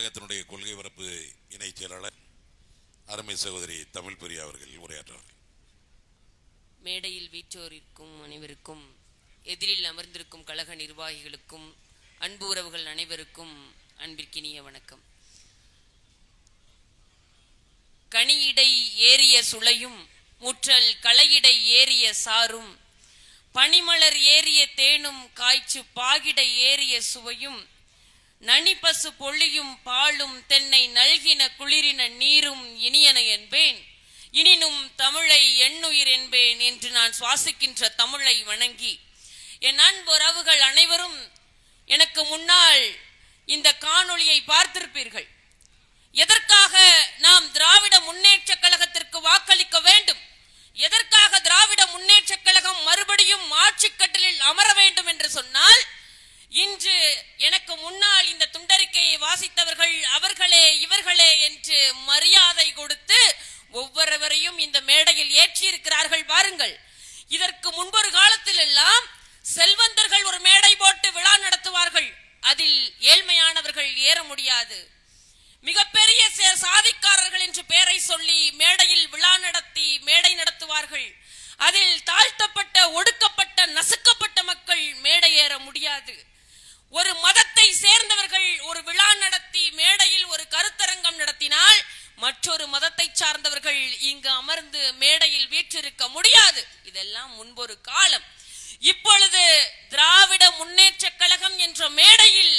கழகத்தினுடைய கொள்கை பரப்பு இணைச் செயலாளர் அருமை சகோதரி தமிழ் பிரியா அவர்கள் உரையாற்றுவார்கள். மேடையில் வீற்றோரிற்கும் அனைவருக்கும் எதிரில் அமர்ந்திருக்கும் கழக நிர்வாகிகளுக்கும் அன்பு உறவுகள் அனைவருக்கும் அன்பிற்கினிய வணக்கம். கனியிடை ஏறிய சுளையும் முற்றல் களையிடை ஏறிய சாரும் பனிமலர் ஏறிய தேனும் காய்ச்சு பாகிடை ஏறிய சுவையும் நனிப்பசு பொழியும் பாலும் தென்னை நல்கின குளிரின நீரும் இனியன என்பேன். இனினும் தமிழை எண்ணுயிர் என்பேன் என்று நான் சுவாசிக்கின்ற தமிழை வணங்கி. என் அன்பு உறவுகள் அனைவரும் எனக்கு முன்னால் இந்த காணொளியை பார்த்திருப்பீர்கள். எதற்காக நாம் திராவிட முன்னேற்ற கழகத்திற்கு வாக்களிக்க வேண்டும்? எதற்காக திராவிட முன்னேற்ற கழகம் மறுபடியும் ஆட்சி கட்டலில் அமர வேண்டும் என்று சொன்னால் இன்று எனக்கு முன்னால் இந்த துண்டறிக்கையை வாசித்தவர்கள் அவர்களே இவர்களே என்று மரியாதை கொடுத்து ஒவ்வொருவரையும் இந்த மேடையில் ஏற்றியிருக்கிறார்கள் பாருங்கள். இதற்கு முன்பொரு காலத்தில் எல்லாம் செல்வந்தர்கள் ஒரு மேடை போட்டு விழா நடத்துவார்கள். அதில் ஏழ்மையானவர்கள் ஏற முடியாது. மிகப்பெரிய சாதிக்காரர்கள் என்று பெயரை சொல்லி மேடையில் விழா நடத்தி மேடை நடத்துவார்கள் அதில் தாழ்த்தப்பட்ட ஒடுக்கப்பட்ட நசுக்கப்பட்ட மக்கள் மேடை ஏற முடியாது ஒரு மதத்தை சேர்ந்தவர்கள் ஒரு விழா நடத்தி மேடையில் ஒரு கருத்தரங்கம் நடத்தினால் மற்றொரு மதத்தை சார்ந்தவர்கள் இங்கு அமர்ந்து மேடையில் வீற்றிருக்க முடியாது இதெல்லாம் முன்பொரு காலம் இப்பொழுது திராவிட முன்னேற்ற கழகம் என்ற மேடையில்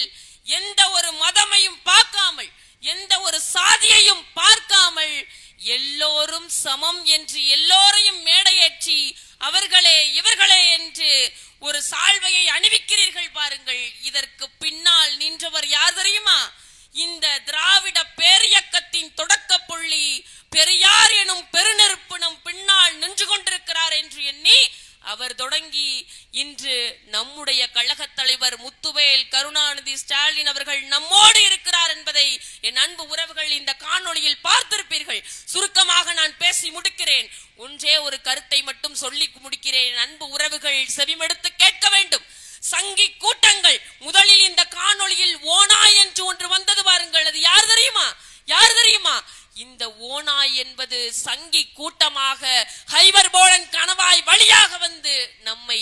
எந்த ஒரு மதமையும் பார்க்காமல் எந்த ஒரு சாதியையும் பார்க்காமல் எல்லோரும் சமம் என்று எல்லோரையும் மேடையேற்றி அவர்களே இவர்களே என்று ஒரு சால்வையை அணிவிக்கிறீர்கள் பாருங்கள் இதற்கு பின்னால் நின்றவர் யார் தெரியுமா இந்த திராவிட பேரியக்கத்தின் தொடக்க புள்ளி பெரியார் எனும் பெருநெருப்பு நம் பின்னால் நின்று கொண்டிருக்கிறார் என்று எண்ணி அவர் தொடங்கி இன்று நம்முடைய கழகத் தலைவர் முத்துவேல் கருணாநிதி ஸ்டாலின் அவர்கள் நம்மோடு இருக்கிறார் என்பதை என் அன்பு உறவுகள் இந்த காணொளியில் பார்த்திருப்பீர்கள். சுருக்கமாக நான் பேசி முடிக்கிறேன். ஒன்றே ஒரு கருத்தை மட்டும் சொல்லி முடிக்கிறேன். அன்பு உறவுகள் செவிமெடுத்து கேட்க வேண்டும். சங்கி கூட்டங்கள் முதலில் இந்த காணொளியில் ஓனாய் என்று ஒன்று வந்தது பாருங்கள். அது யார் தெரியுமா? யார் தெரியுமா? இந்த ஓனாய் என்பது சங்கி கூட்டமாக ஹைவர் போலன் கணவாய் வழியாக வந்து நம்மை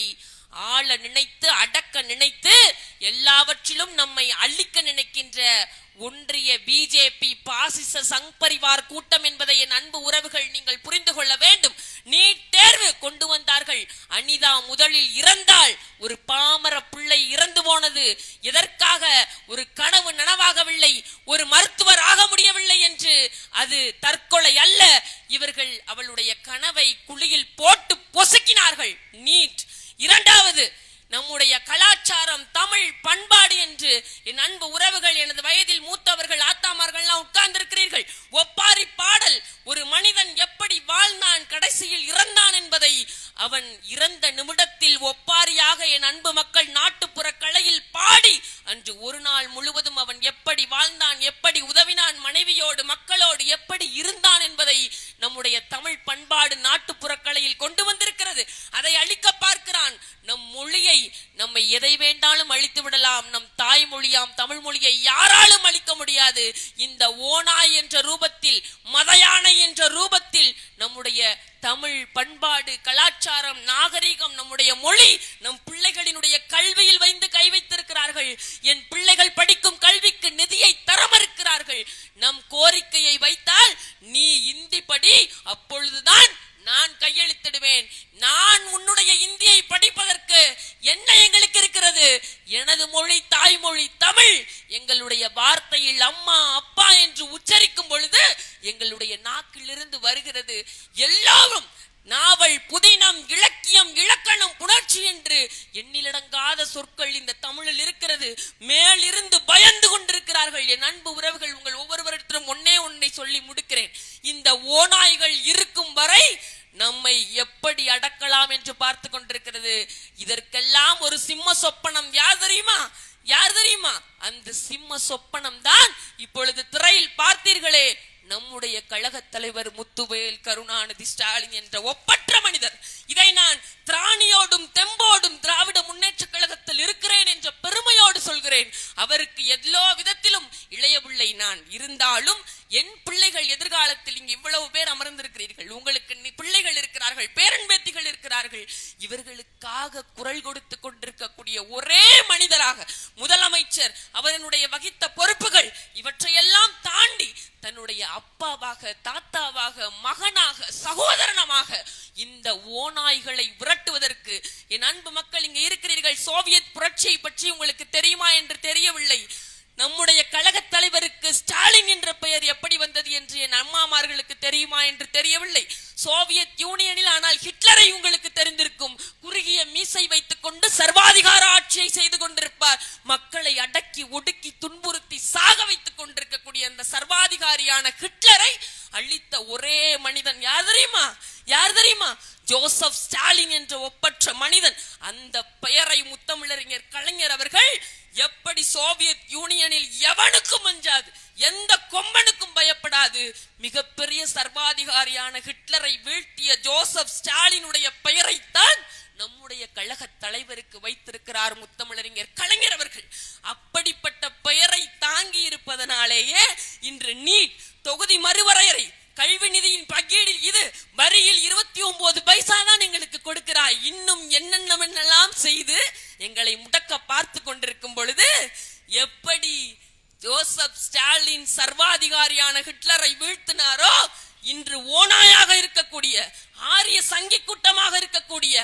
ஆள நினைத்து அடக்க நினைத்து எல்லாவற்றிலும் நம்மை அழிக்க நினைக்கின்ற ஒன்றிய பிஜேபி பாசிச சங் பரிவார் கூட்டம் என்பதை என் அன்பு உறவுகள் நீங்கள் புரிந்து கொள்ள வேண்டும். நீட் தேர்வு கொண்டு வந்தார்கள். அனிதா முதலில் இறந்தால் ஒரு பாமர பிள்ளை இறந்து போனது. எதற்காக? ஒரு கனவு நனவாகவில்லை. ஒரு மருத்துவர் ஆக முடியவில்லை என்று. அது தற்கொலை அல்ல. இவர்கள் அவளுடைய கனவை குழியில் போட்டு பொசுக்கினார்கள். நீட் இரண்டாவது நம்முடைய கலாச்சாரம் தமிழ் பண்பாடு என்று என் அன்பு உறவுகள் எனது வயதில் மூத்தவர்கள் ஆத்தாமார்கள்லாம் உட்கார்ந்திருக்கிறீர்கள். ஒப்பாரி பாடல் ஒரு மனிதன் எப்படி வாழ்ந்தான் கடைசியில் இறந்தான் என்பதை அவன் இறந்த நிமிடத்தில் ஒப்பாரியாக என் அன்பு மக்கள் நாட்டுப்புற கலையில் பாடி அன்று ஒரு நாள் முழுவதும் அவன் எப்படி வாழ்ந்தான் எப்படி உதவினான் மனைவியோடு மக்களோடு எப்படி இருந்தான் என்பதை நம்முடைய தமிழ் பண்பாடு நாட்டுப்புற கலையில் கொண்டு வந்திருக்கிறது. அதை அழிக்க பார்க்கிறான். நம் மொழியை நம்மை எதை வேண்டாலும் அழித்து விடலாம். நம் தாய்மொழியாம் தமிழ் மொழியை யாராலும் அழிக்க முடியாது. இந்த ஓனாய் என்ற ரூபத்தில் மதயானை என்ற ரூபத்தில் நம்முடைய தமிழ் பண்பாடு கலாச்சாரம் நாகரிகம் நம்முடைய மொழி நம் பிள்ளைகளினுடைய கல்வியில் வைந்து கை வைத்து மறுக்கிறார்கள் என் பிள்ளைகள் படிக்கும் கல்விக்கு நிதியை தர மறுக்கிறார்கள் நம் கோரிக்கையை வைத்தால் நீ இந்தி படி அப்பொழுதுதான் நான் கையெழுத்திடுவேன். நான் உன்னுடைய இந்தியை படிப்பதற்கு என்ன எங்களுக்கு இருக்கிறது? எனது மொழி தாய்மொழி தமிழ். எங்களுடைய வார்த்தையில் அம்மா அப்பா என்று உச்சரிக்கும் பொழுது எங்களுடைய நாக்கிலிருந்து வருகிறது. எல்லாரும் நாவல் புதினம் இள எண்ணிலடங்காத சொற்கள் இந்த தமிழில் இருக்கிறது. மேலிருந்து பயந்து கொண்டிருக்கிறார்கள். என் அன்பு உறவுகள் உங்கள் ஒவ்வொருவரிடத்திலும் ஒன்னே ஒன்றை சொல்லி முடிக்கிறேன். இந்த ஓநாய்கள் இருக்கும் வரை நம்மை எப்படி அடக்கலாம் என்று பார்த்து கொண்டிருக்கிறது. இதற்கெல்லாம் ஒரு சிம்ம சொப்பனம். யார் தெரியுமா? யார் தெரியுமா? அந்த சிம்ம சொப்பனம் தான் இப்பொழுது திரையில் பார்த்தீர்களே. நம்முடைய கழகத் தலைவர் முத்துவேல் கருணாநிதி ஸ்டாலின் என்ற ஒப்பற்ற மனிதர். இதை நான் திராணியோடும் தெம்போடும் திராவிட முன்னேற்ற கழகத்தில் இருக்கிறேன் என்ற பெருமையோடு சொல்கிறேன். அவருக்கு எல்லோ விதத்திலும் இளைய பிள்ளை நான் இருந்தாலும் என் பிள்ளைகள் எதிர்காலத்தில் இங்கு இவ்வளவு பேர் அமர்ந்திருக்கிறீர்கள். உங்களுக்கு பிள்ளைகள் இருக்கிறார்கள் பேரன்பேத்திகள் இருக்கிறார்கள். இவர்களுக்காக குரல் கொடுத்து கொண்டிருக்கக்கூடிய ஒரே மனிதராக முதலமைச்சர் அவனுடைய வகித்த பொறுப்புகள் இவற்றையெல்லாம் தாண்டி தன்னுடைய அப்பாவாக தாத்தாவாக மகனாக சகோதரனமாக இந்த ஓநாய்களை விரட்டுவதற்கு என் அன்பு மக்கள் இங்க இருக்கிறீர்கள். சோவியத் புரட்சியை பற்றி உங்களுக்கு தெரியுமா என்று தெரியவில்லை. நம்முடைய கழகத் தலைவருக்கு ஸ்டாலின் என்ற பெயர் எப்படி வந்தது என்று என் அம்மாமார்களுக்கு தெரியுமா என்று தெரியவில்லை. சோவியத் யூனியனில் ஆனால் ஹிட்லரை உங்கள் மக்களை அடக்கி ஒடுக்கி துன்புறுத்தி சாக வைத்துக் கொண்டிருக்கக்கூடிய அந்த சர்வாதிகாரியான ஹிட்லரை அழித்த ஒரே மனிதன் யார் தெரியுமா? யார் தெரியுமா? ஜோசப் ஸ்டாலின் என்ற ஒப்பற்ற மனிதன். அந்த பெயரை முத்தமிழறிஞர் கலைஞர் அவர்கள் எப்படி சோவியத் யூனியனில் எவனுக்கும் அஞ்சாது எந்த கொம்பனுக்கும் பயப்படாது மிகப்பெரிய சர்வாதிகாரியான ஹிட்லரை வீழ்த்திய ஜோசப் ஸ்டாலினுடைய பெயரைத்தான் நம்முடைய கழக தலைவருக்கு வைத்திருக்கிறார் முத்தமிழறிஞர் கலைஞர் அவர்கள். அப்படிப்பட்ட பெயரை தாங்கி இருப்பதனாலேயே இன்று நீட் தொகுதி மறுவரையறை கல்வி நிதியின் பங்கீடில் இது வரியில் இருபத்தி ஒன்பது பைசா தான் எங்களுக்கு கொடுக்கிறாய். இன்னும் என்னென்னவென்னெல்லாம் செய்து எங்களை முடக்க பார்த்து கொண்டிருக்கும் பொழுது எப்படி ஜோசப் ஸ்டாலின் சர்வாதிகாரியான ஹிட்லரை வீழ்த்தினாரோ இன்று ஓனாயாக இருக்கக்கூடிய ஆரிய சங்கி கூட்டமாக இருக்கக்கூடிய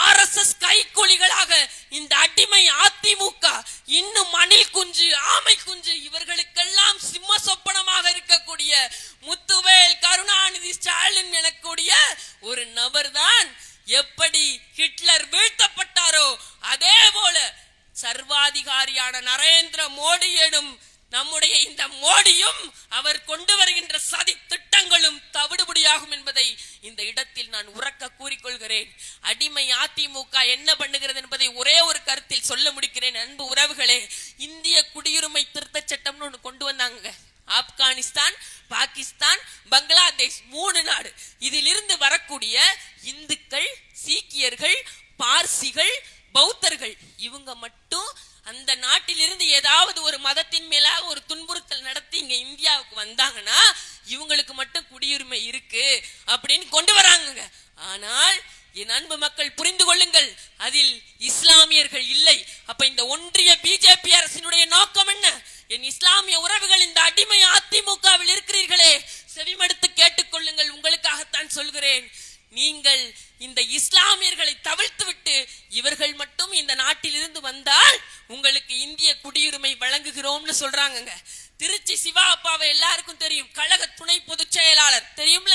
ஆர் எஸ் எஸ் கைக்கூலிகளாக இந்த அடிமை அதிமுக இன்னும் மணில் குஞ்சு ஆமை குஞ்சு இவர்களுக்கெல்லாம் சிம்ம சொப்பனமாக இருக்கக்கூடிய முத்துவேல் கருணாநிதி ஸ்டாலின் எனக்கூடிய ஒரு நபர் தான் எப்படி ஹிட்லர் வீழ்த்தப்பட்டாரோ அதே போல சர்வாதிகாரியான நரேந்திர மோடி எனும் நம்முடைய இந்த மோடியும் அவர் கொண்டு வருகின்ற சதி திட்டங்களும் தவிடுபடியாகும் என்பதை இந்த இடத்தில் நான் உறக்க கூறிக்கொள்கிறேன். அடிமை அதிமுக என்ன பண்ணுகிறது என்பதை ஒரே ஒரு கருத்தில் சொல்ல முடிக்கிறேன். அன்பு உறவுகளே இந்திய குடியுரிமை திருத்த சட்டம்னு ஒன்று கொண்டு வந்தாங்க ஆப்கானிஸ்தான் பாகிஸ்தான் பங்களாதேஷ் மூணு நாடு. இதிலிருந்து வரக்கூடிய இந்துக்கள் சீக்கியர்கள் பார்சிகள் பௌத்தர்கள் இவங்க மட்டும் அந்த நாட்டிலிருந்து ஏதாவது ஒரு மதத்தின் மேலாக ஒரு துன்புறுத்தல் நடத்தி இங்க இந்தியாவுக்கு வந்தாங்கன்னா இவங்களுக்கு மட்டும் குடியுரிமை இருக்கு அப்படின்னு கொண்டு வராங்க ஆனால் என் அன்பு மக்கள் புரிந்து கொள்ளுங்கள் அதில் இஸ்லாமியர்கள் இல்லை அப்ப இந்த ஒன்றிய பிஜேபி அரசினுடைய நோக்கம் என்ன என் இஸ்லாமிய உறவுகள் இந்த அடிமை அதிமுகவில் இருக்கிறீர்களே செவிமடுத்து கேட்டுக்கொள்ளுங்கள் உங்களுக்காகத்தான் சொல்கிறேன் நீங்கள் இந்த இஸ்லாமியர்களை தவிர்த்து விட்டு இவர்கள் மட்டும் இந்த நாட்டிலிருந்து வந்தால் உங்களுக்கு இந்திய குடியுரிமை வழங்குகிறோம்னு சொல்றாங்கங்க. திருச்சி சிவா அப்பாவை எல்லாருக்கும் தெரியும். கழக துணை பொதுச் செயலாளர். தெரியும்ல?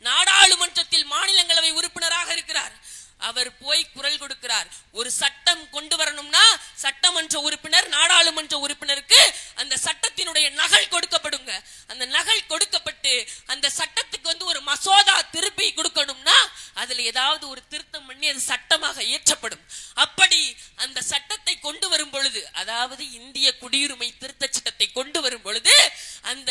நாடாளுமன்றத்தில் மாநிலங்களவை உறுப்பினராக இருக்கிறார். அவர் போய் குரல் கொடுக்கிறார். ஒரு சட்டம் கொண்டு வரணும்னா சட்டமன்ற உறுப்பினர் நாடாளுமன்ற உறுப்பினருக்கு அந்த சட்டத்தினுடைய நகல் கொடுக்கப்படுங்க. அந்த நகல் கொடுக்கப்பட்டு அந்த சட்டத்துக்கு வந்து ஒரு மசோதா திருப்பி கொடுக்கணும்னா அதுல ஏதாவது ஒரு திருத்தம் பண்ணி அது சட்டமாக இயற்றப்படும். அப்படி அந்த சட்டத்தை கொண்டு வரும் பொழுது அதாவது இந்திய குடியுரிமை திருத்த சட்டத்தை கொண்டு வரும் பொழுது அந்த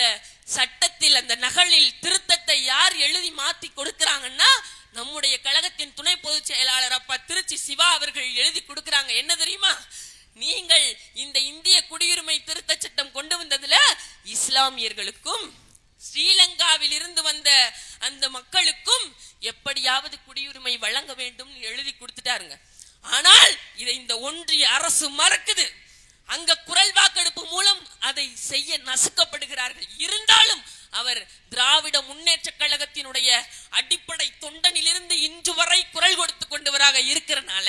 சட்டத்தில் அந்த நகலில் திருத்தத்தை யார் எழுதி மாத்தி கொடுக்கிறாங்கன்னா நம்முடைய கழகத்தின் துணை பொதுச் செயலாளர் அப்பா திருச்சி சிவா அவர்கள் எழுதி கொடுக்கிறாங்க. என்ன தெரியுமா? நீங்கள் இந்த இந்திய குடியுரிமை திருத்த சட்டம் கொண்டு வந்ததுல இஸ்லாமியர்களுக்கும் ஸ்ரீலங்காவில் இருந்து வந்த அந்த மக்களுக்கும் எப்படியாவது குடியுரிமை வழங்க வேண்டும் எழுதி கொடுத்துட்டாருங்க. ஆனால் இதை இந்த ஒன்றிய அரசு மறக்குது. அங்க குரல் வாக்கெடுப்பு மூலம் அதை செய்ய நசுக்கப்படுகிறார்கள். இருந்தாலும் அவர் திராவிட முன்னேற்ற கழகத்தினுடைய அடிப்படை தொண்டனிலிருந்து இன்று வரை குரல் கொடுத்து கொண்டவராக இருக்கிறனால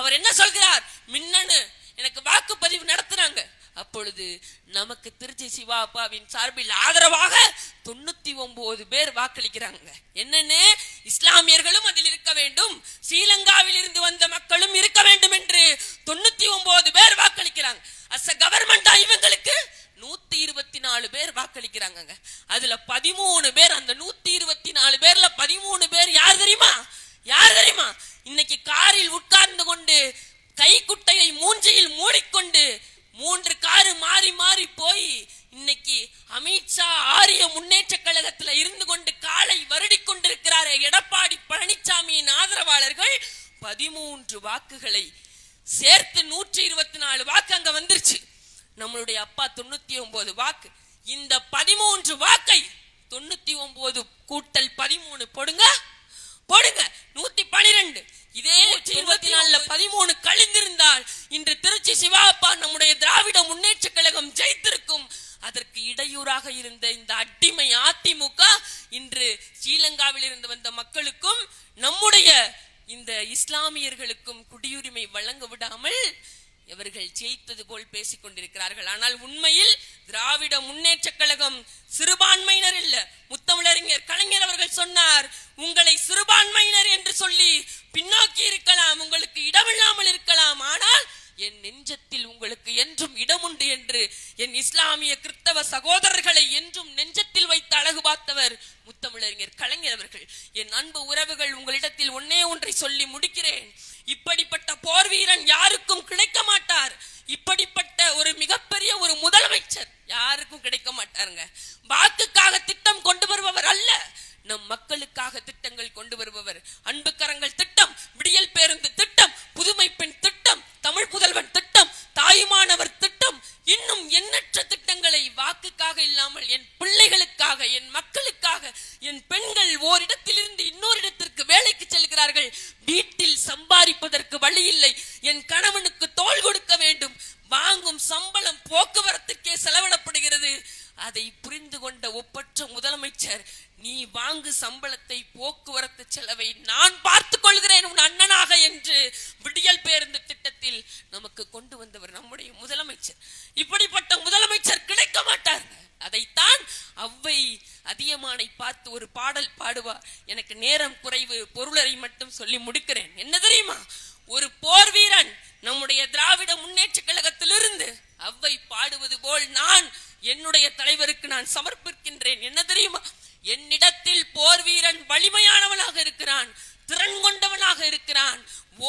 அவர் என்ன சொல்கிறார்? மின்னணு எனக்கு வாக்குப்பதிவு நடத்துனாங்க. அப்பொழுது நமக்கு திருச்சி சிவா அப்பாவின் சார்பில் ஆதரவாக தொண்ணூத்தி ஒன்பது பேர் வாக்களிக்கிறாங்க. என்னன்னு? இஸ்லாமியர்களும் அதில் இருக்க வேண்டும். ஸ்ரீலங்காவில் இருந்து வந்த மக்களும் இருக்க வேண்டும் என்று தொண்ணூத்தி ஒன்பது பேர் வாக்களிக்கிறாங்க. அஸ் கவர்மெண்டா இவங்களுக்கு நூத்தி இருபத்தி நாலு பேர் வாக்களிக்கிறாங்க அதுல பதிமூணு பேர் அந்த நூத்தி இருபத்தி நாலு பேர்ல பதிமூணு பேர் யார் தெரியுமா? யார் தெரியுமா? இன்னைக்கு காரில் உட்கார்ந்து கொண்டு கைக்குட்டையை மூஞ்சியில் மூடிக்கொண்டு மூன்று காரு மாறி மாறி போய் இன்னைக்கு அமித்ஷா ஆரிய முன்னேற்ற கழகத்துல இருந்து கொண்டு காலை வருடி கொண்டிருக்கிறாரே எடப்பாடி பழனிசாமியின் ஆதரவாளர்கள். பதிமூன்று வாக்குகளை சேர்த்து நூற்றி இருபத்தி நாலு வாக்கு அங்க வந்துருச்சு. நம்மளுடைய அப்பா தொண்ணூத்தி ஒன்பது வாக்கு. இந்த பதிமூன்று வாக்கை தொண்ணூத்தி ஒன்பது கூட்டல் பதிமூணு போடுங்க. போடுங்க. நூத்தி பனிரெண்டு இதே இருபத்தி நாலுல பதிமூணு கழிந்திருந்தால் இன்று திருச்சி சிவாப்பா நம்முடைய திராவிட முன்னேற்ற கழகம் ஜெயித்திருக்கும். அதற்கு இடையூறாக இருந்த இந்த அடிமை அதிமுக இன்று ஸ்ரீலங்காவில் இருந்து வந்த மக்களுக்கும் நம்முடைய இந்த இஸ்லாமியர்களுக்கும் குடியுரிமை வழங்க விடாமல் இவர்கள் ஜெயித்தது போல் பேசிக் கொண்டிருக்கிறார்கள். ஆனால் உண்மையில் திராவிட முன்னேற்ற கழகம் சிறுபான்மையினர் இல்ல. முத்தமிழறிஞர் கலைஞர் அவர்கள் சொன்னார் உங்களை சிறுபான்மையினர் என்று சொல்லி பின்னோக்கி இருக்கலாம் உங்களுக்கு இடமில்லாமல் இருக்கலாம். ஆனால் என் நெஞ்சத்தில் உங்களுக்கு என்றும் இடம் உண்டு என்று என் இஸ்லாமிய கிறிஸ்தவ சகோதரர்களை என்றும் நெஞ்சத்தில் வைத்து அழகு பார்த்தவர் முத்தமிழறிஞர் கலைஞர் அவர்கள். என் அன்பு உறவுகள் உங்களிடத்தில் ஒன்னே ஒன்றை சொல்லி முடிக்கிறேன். இப்படிப்பட்ட போர் வீரன் யாருக்கும் கிடைக்க மாட்டார். இப்படிப்பட்ட ஒரு மிகப்பெரிய ஒரு முதலமைச்சர் யாருக்கும் கிடைக்க மாட்டாருங்க. வாக்குக்காக திட்டம் கொண்டு வருபவர் அல்ல. நம் மக்களுக்காக திட்டங்கள் கொண்டு வருபவர். அன்பு கரங்கள் திட்டம் விடியல் பேருந்து திட்டம் புதுமை பெண் திட்டம் தமிழ் புதல்வன் திட்டம் தாயுமானவர் திட்டம் இன்னும் எண்ணற்ற திட்டங்களை வாக்குக்காக இல்லாமல் என் பிள்ளைகளுக்காக என் மக்களுக்காக என் பெண்கள் ஓரிடத்திலிருந்து இன்னொரு இடத்திற்கு வேலைக்கு செல்கிறார்கள் வீட்டில் சம்பாதிப்பதற்கு வழி இல்லை என் கணவனுக்கு தோள் கொடுக்க வேண்டும் வாங்கும் சம்பளம் போக்குவரத்துக்கே செலவிடப்படுகிறது அதை புரிந்து கொண்ட ஒப்பற்ற முதலமைச்சர் நீ வாங்கு சம்பளத்தை போக்குவரத்து செலவை நான் பார்த்துக் கொள்கிறேன் உன் அண்ணனாக என்று விடியல் பேருந்து திட்டத்தில் நமக்கு கொண்டு வந்தவர் நம்முடைய முதலமைச்சர் இப்படிப்பட்ட முதலமைச்சர் கிடைக்க மாட்டார் அதைத்தான் அவ்வை அதியமானை பார்த்து ஒரு பாடல் பாடுவார் எனக்கு நேரம் குறைவு பொருளரை மட்டும் சொல்லி முடிக்கிறேன். என்ன தெரியுமா? ஒரு போர் வீரன் நம்முடைய திராவிட முன்னேற்ற கழகத்திலிருந்து அவ்வை பாடுவது போல் நான் என்னுடைய தலைவருக்கு நான் சமர்ப்பிக்கின்றேன். என்ன தெரியுமா? என்னிடத்தில் போர் வீரன் வலிமையானவனாக இருக்கிறான் திறன் கொண்டவனாக இருக்கிறான்.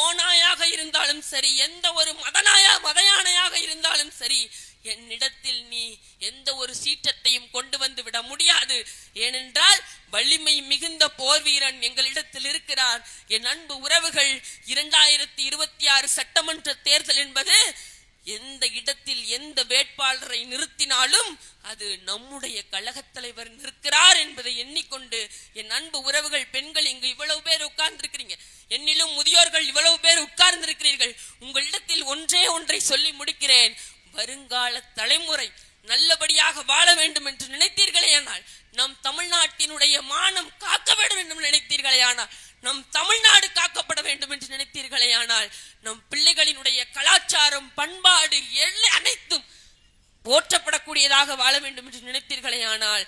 ஓநாயாக இருந்தாலும் சரி எந்த ஒரு மதநாயா மதயானையாக இருந்தாலும் சரி என்னிடத்தில் நீ எந்த ஒரு சீற்றத்தையும் கொண்டு வந்து விட முடியாது. ஏனென்றால் வலிமை மிகுந்த போர் வீரன் எங்களிடத்தில் இருக்கிறார். என் அன்பு உறவுகள் இரண்டாயிரத்தி இருபத்தி ஆறு சட்டமன்ற தேர்தல் என்பது எந்த இடத்தில் எந்த வேட்பாளரை நிறுத்தினாலும் அது நம்முடைய கழகத் தலைவர் நிற்கிறார் என்பதை எண்ணிக்கொண்டு என் அன்பு உறவுகள் பெண்கள் இங்கு இவ்வளவு பேர் உட்கார்ந்திருக்கிறீங்க. என்னிலும் முதியோர்கள் இவ்வளவு பேர் உட்கார்ந்திருக்கிறீர்கள். உங்களிடத்தில் ஒன்றே ஒன்றை சொல்லி முடிக்கிறேன். வருங்கால தலைமுறை நல்லபடியாக வாழ வேண்டும் என்று நினைத்தீர்களே ஆனால் நம் தமிழ்நாட்டினுடைய மானம் காக்கப்பட வேண்டும் நினைத்தீர்களே ஆனால் நம் தமிழ்நாடு காக்கப்பட வேண்டும் என்று நினைத்தீர்களே ஆனால் நம் பிள்ளைகளினுடைய கலாச்சாரம் பண்பாடு எல்லை அனைத்தும் போற்றப்படக்கூடியதாக வாழ வேண்டும் என்று நினைத்தீர்களே ஆனால்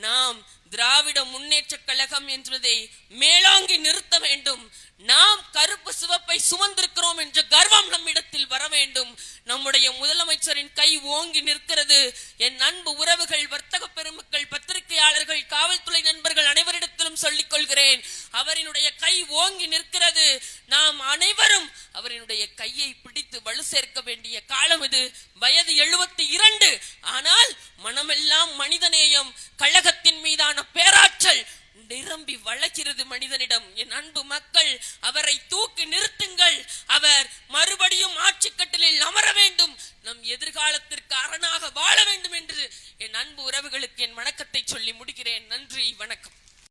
நாம் திராவிட முன்னேற்ற கழகம் என்பதை மேலாங்கி நிறுத்த வேண்டும். நாம் கருப்பு சிவப்பை சுமந்திருக்கிறோம் என்ற கர்வம் நம்மிடத்தில் வர வேண்டும். நம்முடைய முதலமைச்சரின் கை ஓங்கி நிற்கிறது. என் அன்பு உறவுகள் வர்த்தக பெருமக்கள் பத்திரிகையாளர்கள் காவல்துறை நண்பர்கள் அனைவரிடத்திலும் சொல்லிக் கொள்கிறேன். அவரினுடைய கை ஓங்கி நிற்கிறது. நாம் அனைவரும் அவரினுடைய கையை பிடித்து வலு சேர்க்க வேண்டிய காலம் இது. வயது எழுபத்தி இரண்டு. ஆனால் மனமெல்லாம் மனிதநேயம். கழக மீதான பேராற்றல் நிரம்பி வளர்கிறது மனிதனிடம். என் அன்பு மக்கள் அவரை தூக்கி நிறுத்துங்கள். அவர் மறுபடியும் ஆட்சிக்கட்டலில் அமர வேண்டும். நம் எதிர்காலத்திற்கு அரணாக வாழ வேண்டும் என்று என் அன்பு உறவுகளுக்கு என் வணக்கத்தை சொல்லி முடிக்கிறேன். நன்றி வணக்கம்.